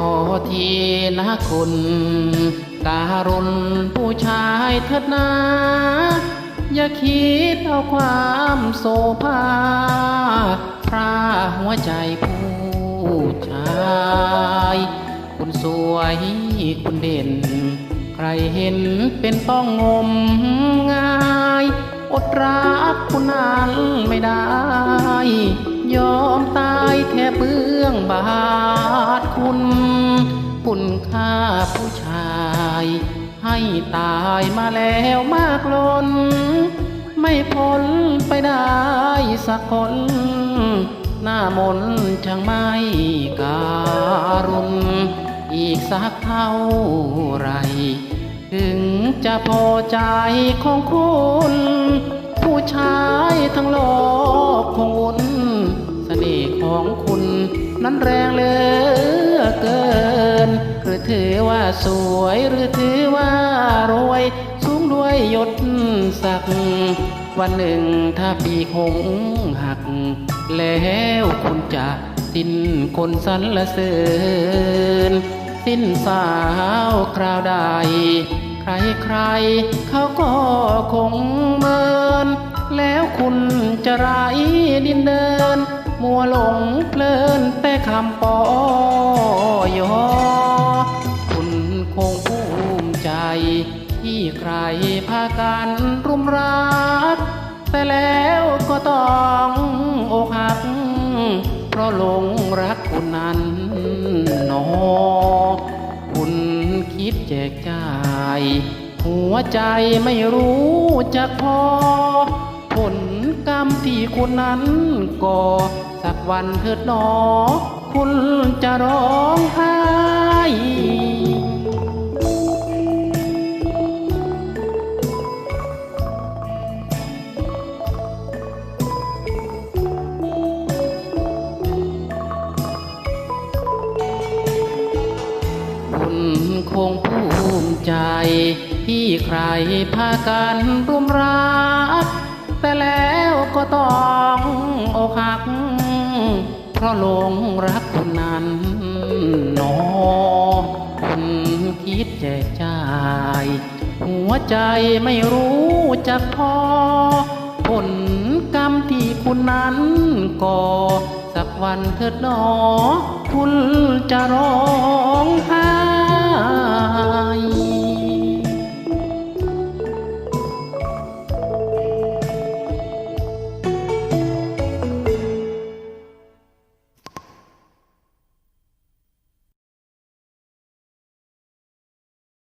อทีนะคุณ การุณผู้ชายเถิดนาอย่าคิดเอาความโสภาพระหัวใจผู้ชาย คุณสวยคุณเด่น ใครเห็นเป็นต้องงมงาย อดรักคุณนั้นไม่ได้ ยอมตาย เบื้องบาทคุณ คุณค่าผู้ชาย ให้ตายมาแล้วมากล้น ไม่พ้นไปได้สักคน หน้ามนต์ช่างไม่การุณ อีกสักเท่าไร ถึงจะพอใจของคุณ ผู้ชายทั้งโลกคงอุ่น ของคุณ นั้นแรงเหลือเกิน หรือถือว่าสวยหรือถือว่ารวย สูงด้วยยศศักดิ์วันหนึ่งถ้าปีคงหัก แล้วคุณจะสิ้นคนสรรเสริญ สิ้นสาวคราวใด ใครใครเขาก็คงเมิน แล้วคุณจะไร้ดินเดิน มัวหลงเพลินแต่คำปอยอคุณคงภูมิใจ ที่ใครพากันรุมรัก แต่แล้วก็ต้องอกหัก เพราะหลงรักคุณนั้นหนอคุณคิดแจกจ่ายหัวใจไม่รู้จักพอผล กรรมที่คุณนั้นก่อสักวันเถิดหนอ คุณจะร้องไห้คุณคงภูมิใจ ที่ใครพากันรุมรักแต่ แล้วก็ต้องอกหัก เพราะหลงรักคนนั้นหนอคุณคิดแจกจ่าย หัวใจไม่รู้จักพอ ผลกรรมที่คุณนั้นก่อสักวันเถิดหนอ คุณจะร้อง